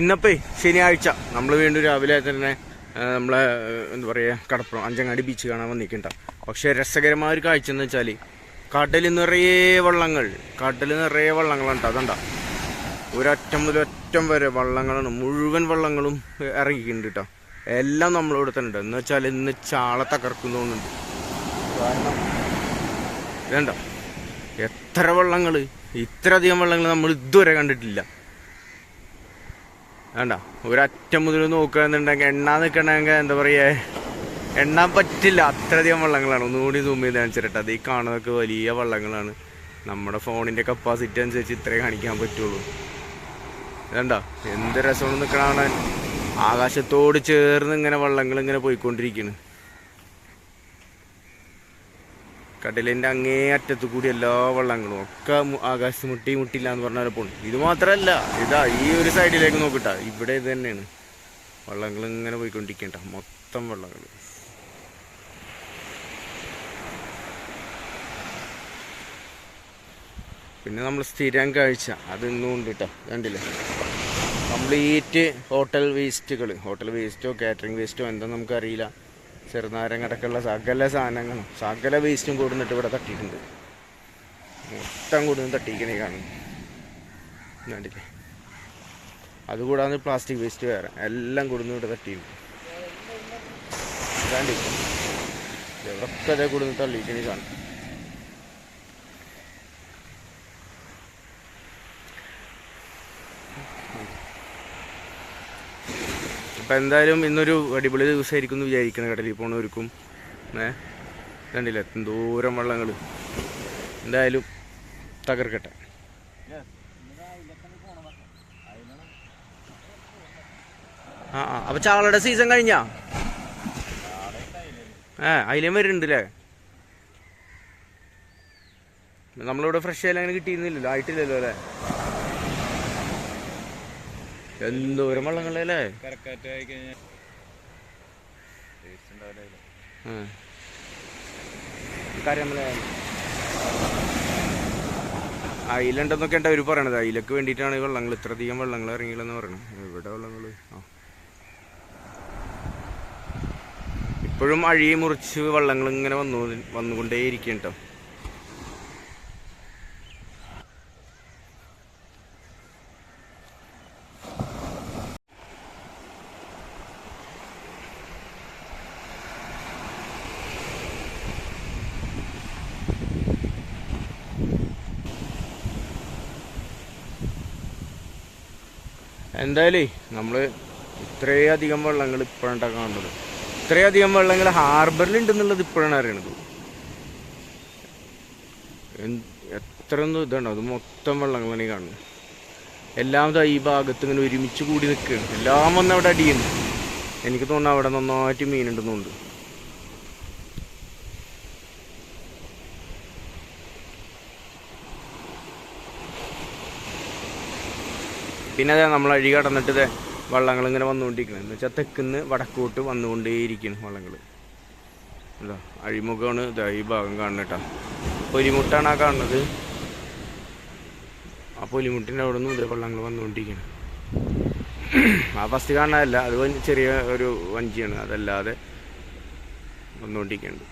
ഇന്നപ്പേ ശനിയാഴ്ച. നമ്മൾ വീണ്ടും രാവിലെ തന്നെ നമ്മളെ എന്താ പറയുക കടപ്പുറം അഞ്ചങ്ങാടി ബീച്ച് കാണാൻ വന്നിക്കണ്ട പക്ഷെ രസകരമായ ഒരു കാഴ്ച എന്ന് വെച്ചാൽ കടലിൽ നിറയെ വള്ളങ്ങൾ കടലിൽ നിറയെ വള്ളങ്ങളുണ്ട്. അതുണ്ട ഒരറ്റം മുതൽ ഒറ്റം വരെ വള്ളങ്ങളാണ് മുഴുവൻ വള്ളങ്ങളും ഇറങ്ങിയിട്ടുണ്ട് കേട്ടോ. എല്ലാം നമ്മളിവിടെ തന്നെ ഉണ്ട്. എന്ന് വെച്ചാൽ ഇന്ന് ചാള തകർക്കുന്നുണ്ട് കാരണം വേണ്ട എത്ര വള്ളങ്ങൾ ഇത്രയധികം വള്ളങ്ങൾ നമ്മൾ ഇതുവരെ കണ്ടിട്ടില്ല. വേണ്ട. ഒരറ്റം മുതൽ നോക്കുകയെന്നുണ്ടെങ്കിൽ എണ്ണാൻ നിൽക്കണമെങ്കിൽ എന്താ പറയുക എണ്ണാൻ പറ്റില്ല. അത്രയധികം വള്ളങ്ങളാണ്. ഒന്നുകൂടി സൂം ചെയ്ത് കാണിച്ചിട്ട് അത് ഈ കാണുന്നതൊക്കെ വലിയ വള്ളങ്ങളാണ്. നമ്മുടെ ഫോണിന്റെ കപ്പാസിറ്റി അനുസരിച്ച് ഇത്രേ കാണിക്കാൻ പറ്റുള്ളൂ. വേണ്ട എന്ത് രസമാണ് നിൽക്കണ കാണാൻ. ആകാശത്തോട് ചേർന്ന് ഇങ്ങനെ വള്ളങ്ങൾ ഇങ്ങനെ പോയിക്കൊണ്ടിരിക്കുന്നു കടലിന്റെ അങ്ങേ അറ്റത്തു കൂടി എല്ലാ വള്ളങ്ങളും ഒക്കെ ആകാശം മുട്ടി മുട്ടില്ല എന്ന് പറഞ്ഞാൽ പോണ് ഇത് മാത്രമല്ല ഇതാ ഈ ഒരു സൈഡിലേക്ക് നോക്കിട്ടാ. ഇവിടെ ഇത് തന്നെയാണ്. വള്ളങ്ങൾ ഇങ്ങനെ പോയിക്കൊണ്ടിരിക്കണ്ട. മൊത്തം വള്ളങ്ങൾ. പിന്നെ നമ്മൾ സ്ഥിരം കാഴ്ച അത് ഇന്നും ഉണ്ട് കേട്ടോ കണ്ടില്ലേ? കംപ്ലീറ്റ് ഹോട്ടൽ വേസ്റ്റുകൾ ഹോട്ടൽ വേസ്റ്റോ കാറ്ററിംഗ് വേസ്റ്റോ എന്താ നമുക്കറിയില്ല. ചെറുനാരങ്ങടക്കുള്ള സകല സാധനങ്ങളും സകല വേസ്റ്റും കൂടുന്നിട്ട് ഇവിടെ തട്ടിയിട്ടുണ്ട്. മൊത്തം കൂടുന്ന് തട്ടിക്കണേ കാണും കണ്ടില്ലേ? അതുകൂടാതെ പ്ലാസ്റ്റിക് വേസ്റ്റ് വേറെ. എല്ലാം കൂടുന്നു ഇവിടെ തട്ടിയിട്ടുണ്ട്. കണ്ടി ഇതൊക്കെ അതേ കൂടുന്ന് തള്ളിക്കണേ കാണും അപ്പം എന്തായാലും ഇന്നൊരു അടിപൊളി ദിവസമായിരിക്കും എന്ന് വിചാരിക്കണം കടലിൽ പോണവർക്കും ഏ? കണ്ടില്ല? എന്തോരം വള്ളങ്ങൾ എന്തായാലും തകർക്കട്ടെ. ആ ആ. അപ്പൊ ചാളയുടെ സീസൺ കഴിഞ്ഞാ? ഏ അതിലേം വരുന്നുണ്ട് അല്ലേ നമ്മളിവിടെ ഫ്രഷ് ആയാലും അങ്ങനെ കിട്ടിയിരുന്നില്ലല്ലോ ആയിട്ടില്ലല്ലോ അല്ലേ? എന്തോരം വള്ളങ്ങളല്ലേ? കളയല്ലേ അയിലുണ്ടെന്നൊക്കെ ഉണ്ട് അവർ പറയണത്. അയിലക്ക് വേണ്ടിയിട്ടാണ് ഈ വെള്ളങ്ങൾ ഇത്രയധികം വെള്ളങ്ങൾ ഇറങ്ങിയില്ലെന്ന് പറയണത്. എവിടെ വെള്ളങ്ങൾ ആ. ഇപ്പോഴും അഴി മുറിച്ച് വള്ളങ്ങൾ ഇങ്ങനെ വന്നു വന്നുകൊണ്ടേയിരിക്കും കേട്ടോ എന്തായാലേ നമ്മൾ ഇത്രയധികം വെള്ളങ്ങൾ ഇപ്പോഴാണ് കാണുന്നത്. ഇത്രയധികം വെള്ളങ്ങൾ ഹാർബറിൽ ഉണ്ടെന്നുള്ളത് ഇപ്പോഴാണ് അറിയണത്. എത്ര ഒന്നും അത് മൊത്തം വെള്ളങ്ങളാണ് ഈ കാണുന്നത്. എല്ലാം ഈ ഭാഗത്ത് ഇങ്ങനെ ഒരുമിച്ച് കൂടി നിൽക്കുകയാണ്. എല്ലാം വന്ന് അവിടെ അടിയുന്നു. എനിക്ക് തോന്നുന്നു അവിടെ നന്നായിട്ട് മീനുണ്ടെന്നുണ്ട് പിന്നെ അതെ നമ്മൾ അഴി കടന്നിട്ട് ഇതേ വള്ളങ്ങൾ ഇങ്ങനെ വന്നുകൊണ്ടിരിക്കുന്നത് എന്ന് വെച്ചാൽ തെക്കുന്ന് വടക്കോട്ട് വന്നുകൊണ്ടേയിരിക്കുന്നു വള്ളങ്ങൾ ഇതാ അഴിമുഖമാണ് ഇതാ ഈ ഭാഗം കാണുന്നത് പൊലിമുട്ടാണ് ആ കാണുന്നത്. ആ പൊലിമുട്ടിന്റെ അവിടെ നിന്ന് ഇതേ വള്ളങ്ങൾ വന്നുകൊണ്ടിരിക്കണം. ആ ഫസ്റ്റ് കാണാനല്ല അത് ചെറിയ ഒരു വഞ്ചിയാണ്. അതല്ലാതെ വന്നുകൊണ്ടിരിക്കുന്നുണ്ട്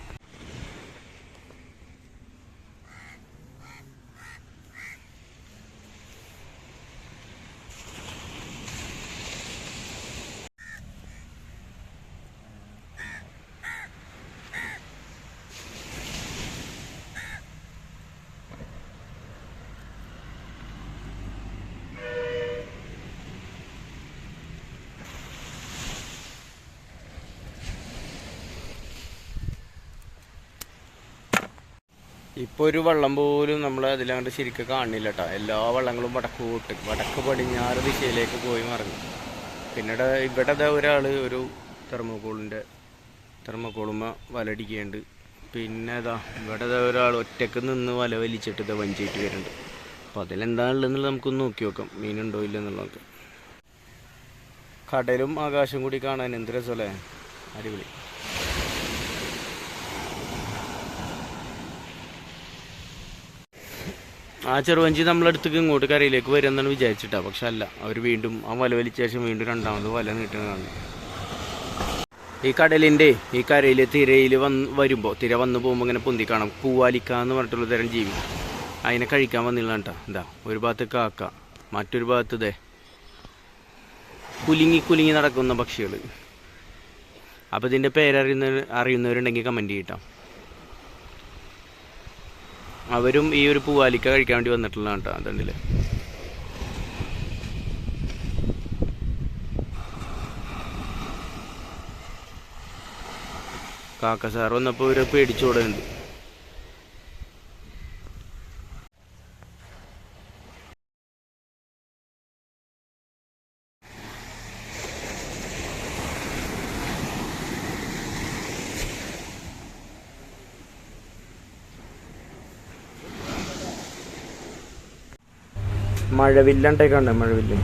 ഇപ്പോൾ ഒരു വള്ളം പോലും നമ്മൾ അതിലങ്ങോട്ട് ശരിക്കും കാണില്ല കേട്ടോ എല്ലാ വള്ളങ്ങളും വടക്കോട്ട് വടക്ക് പടിഞ്ഞാറ് ദിശയിലേക്ക് പോയി മറിഞ്ഞു. പിന്നീട് ഇവിടെ ഒരാൾ ഒരു തെർമോക്കോളിന്റെ തെർമോക്കോളുമ്മ വലടിക്കുന്നുണ്ട് പിന്നെ ഇതാ ഇവിടെ ഒരാൾ ഒറ്റയ്ക്ക് നിന്ന് വല വലിച്ചിട്ട് ഇതാ വഞ്ചിയിട്ട് വരുന്നുണ്ട്. അപ്പോൾ അതിലെന്താണുള്ളതെന്നുള്ളത് നമുക്കൊന്ന് നോക്കി നോക്കാം. മീനുണ്ടോ ഇല്ലെന്നുള്ളതൊക്കെ കടലും ആകാശം കൂടി കാണാൻ എന്ത് രസമല്ലേ? അടിപൊളി. ആ ചെറുവഞ്ചി നമ്മളടുത്തേക്ക് ഇങ്ങോട്ട് കരയിലേക്ക് വരുമെന്നാണ് വിചാരിച്ചിട്ടാ. പക്ഷെ അല്ല അവർ വീണ്ടും ആ വല വലിച്ച ശേഷം വീണ്ടും രണ്ടാമത് വല നീട്ടുന്നതാണ്. ഈ കടലിന്റെ ഈ കരയിൽ തിരയിൽ വന്ന് വരുമ്പോൾ തിര വന്ന് പോകുമ്പോൾ ഇങ്ങനെ പൊന്തി കാണാം. പൂവാലിക്ക എന്ന് പറഞ്ഞിട്ടുള്ള തരം ജീവി. അതിനെ കഴിക്കാൻ വന്നില്ല കേട്ടോ എന്താ ഒരു ഭാഗത്ത് കാക്ക മറ്റൊരു ഭാഗത്ത് ഇതേ കുലുങ്ങി കുലുങ്ങി നടക്കുന്ന പക്ഷികൾ അപ്പോൾ ഇതിന്റെ പേരറിയുന്ന അറിയുന്നവരുണ്ടെങ്കിൽ കമന്റ് ചെയ്യട്ടോ അവരും ഈ ഒരു പൂവാലിക്ക കഴിക്കാൻ വേണ്ടി വന്നിട്ടുള്ളതാണ് കേട്ടോ അതുകൊണ്ടില്ലേ കാക്ക സാർ വന്നപ്പോൾ ഇവരെ പേടിച്ചോടുന്നുണ്ട് മഴവില്ലണ്ടേക്കണ്ടേ മഴവില്ല്.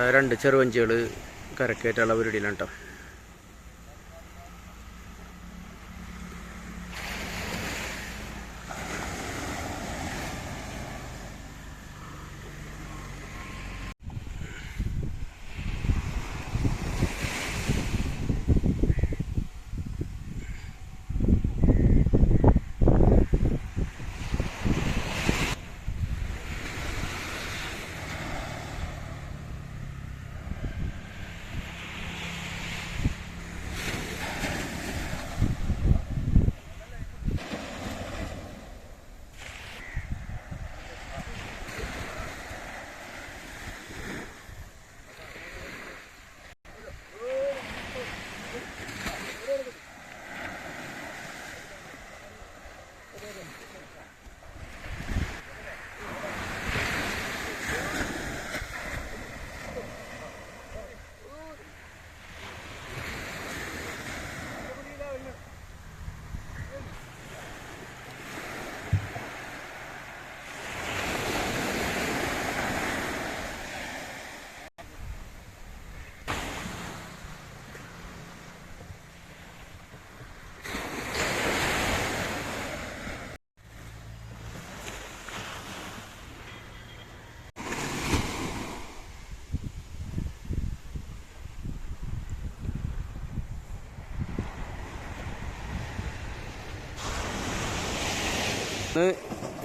ഇവിടെ രണ്ട് ചെറുവഞ്ചികൾ കരക്കേറ്റുള്ള പരിപാടിയിലാണ് കേട്ടോ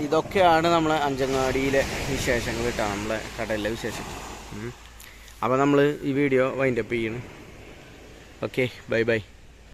ഇതൊക്കെയാണ് നമ്മളെ അഞ്ചങ്ങാടിയിലെ വിശേഷങ്ങൾ കേട്ടോ നമ്മളെ കടലിലെ വിശേഷം അപ്പോൾ നമ്മൾ ഈ വീഡിയോ വൈൻഡപ്പ് ചെയ്യണം. Okay bye bye